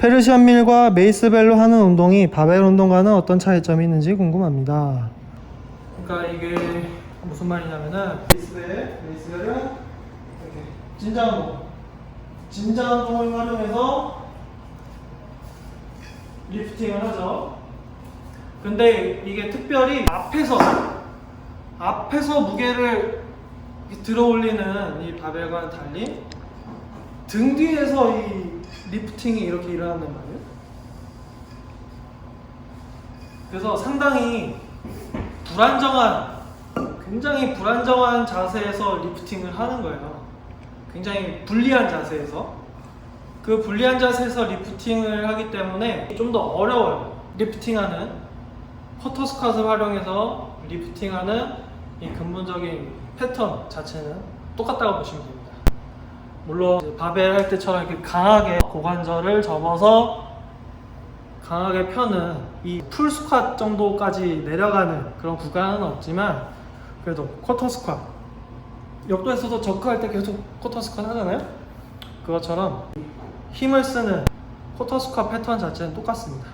페르시안 밀과 메이스벨로 하는 운동이 바벨 운동과는 어떤 차이점이 있는지 궁금합니다. 그러니까 이게 무슨 말이냐면은 메이스벨, 메이스벨은 이렇게 진자 운동, 진자 운동을 활용해서 리프팅을 하죠. 근데 이게 특별히 앞에서 앞에서 무게를 들어 올리는 이 바벨과는 달리 등 뒤에서 이 리프팅이 이렇게 일어난단 말이에요. 그래서 상당히 불안정한 굉장히 불안정한 자세에서 리프팅을 하는 거예요. 굉장히 불리한 자세에서 그 불리한 자세에서 리프팅을 하기 때문에 좀 더 어려워요. 리프팅하는 퍼터 스쿼트를 활용해서 리프팅하는 이 근본적인 패턴 자체는 똑같다고 보시면 됩니다. 물론 바벨 할 때처럼 이렇게 강하게 고관절을 접어서 강하게 펴는 이 풀 스쿼트 정도까지 내려가는 그런 구간은 없지만 그래도 쿼터 스쿼트. 역도에서도 저크할 때 계속 쿼터 스쿼트 하잖아요? 그것처럼 힘을 쓰는 쿼터 스쿼트 패턴 자체는 똑같습니다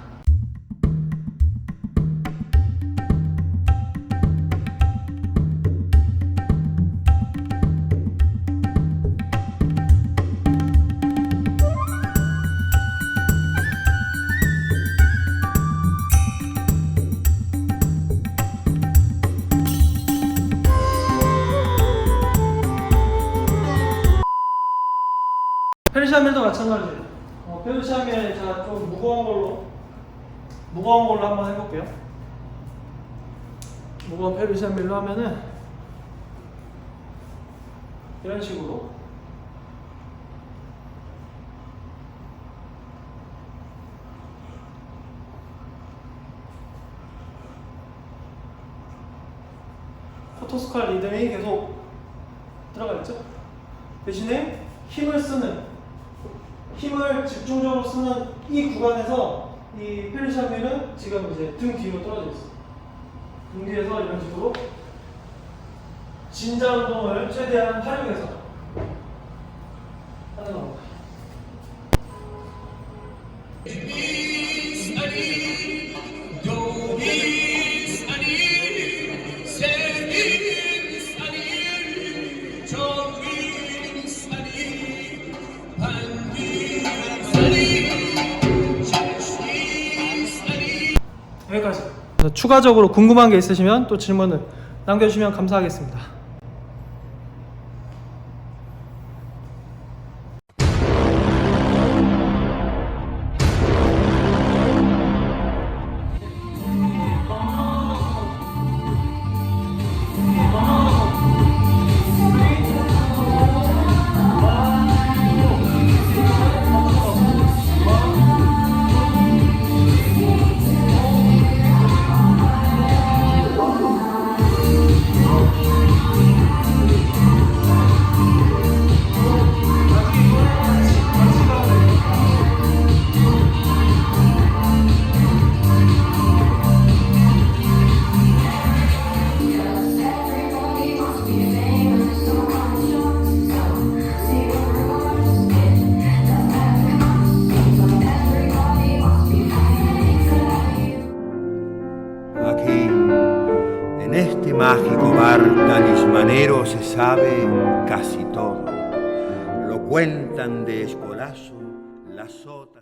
페르시아밀도 마찬가지예요. 어, 페르시아밀 제가 좀 무거운 걸로 무거운 걸로 한번 해볼게요. 무거운 페르시아밀로 하면은 이런 식으로. 포토스칼 리듬이 계속 들어가 있죠? 대신에 힘을 쓰는 힘을 집중적으로 쓰는 이 구간에서 이 페르시아밀은 지금 이제 등 뒤로 떨어져 있어. 등 뒤에서 이런 식으로 진자 운동을 최대한 활용해서 하는 겁니다. 추가적으로 궁금한 게 있으시면 또 질문을 남겨주시면 감사하겠습니다. Mágico bar talismanero se sabe casi todo. Lo cuentan de escolazo las sotas.